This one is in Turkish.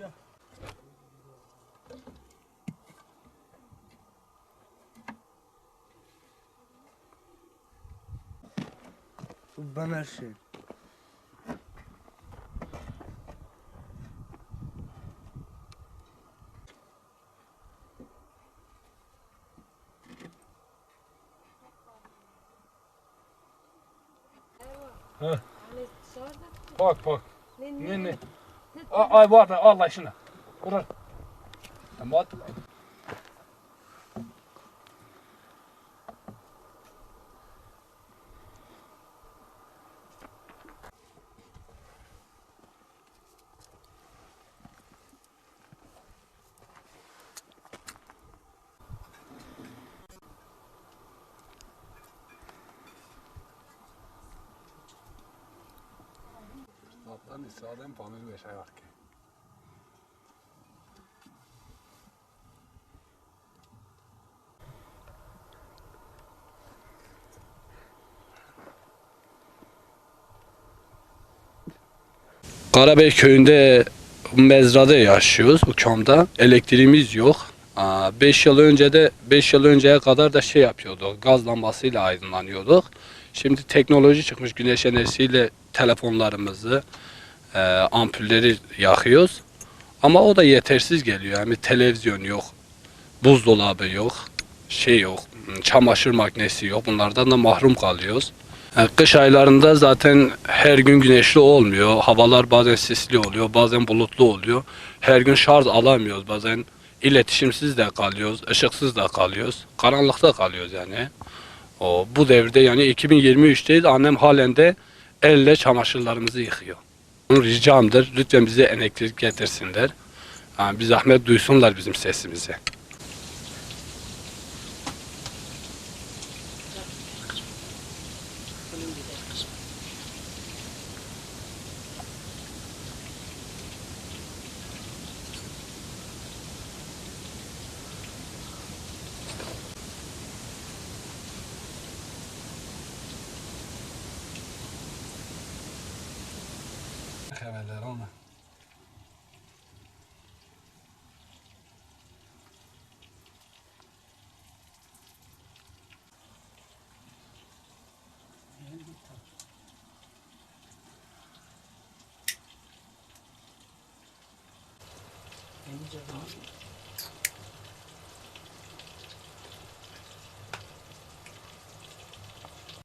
друзья. Тут банаши. Ha. Bak bak. Ne ne. ne. Ay, ay var da Allah işine. Kurar. Tamam. Zaten İsa'dan pamir ve şey var ki. Karabey köyünde mezrada yaşıyoruz bu kamda. Elektriğimiz yok. 5 yıl önce de 5 yıl önceye kadar da şey yapıyorduk. Gaz lambasıyla aydınlanıyorduk. Şimdi teknoloji çıkmış güneş enerjisiyle telefonlarımızı, e, ampulleri yakıyoruz. Ama o da yetersiz geliyor. Yani televizyon yok, buzdolabı yok, şey yok, çamaşır makinesi yok. Bunlardan da mahrum kalıyoruz. Yani kış aylarında zaten her gün güneşli olmuyor. Havalar bazen sisli oluyor, bazen bulutlu oluyor. Her gün şarj alamıyoruz. Bazen iletişimsiz de kalıyoruz, ışıksız da kalıyoruz. Karanlıkta kalıyoruz yani. O bu devirde yani 2023'teyiz. Annem halen de elle çamaşırlarımızı yıkıyor. Ricamdır. Lütfen bize elektrik getirsinler. Yani bir zahmet duysunlar bizim sesimizi. على رنا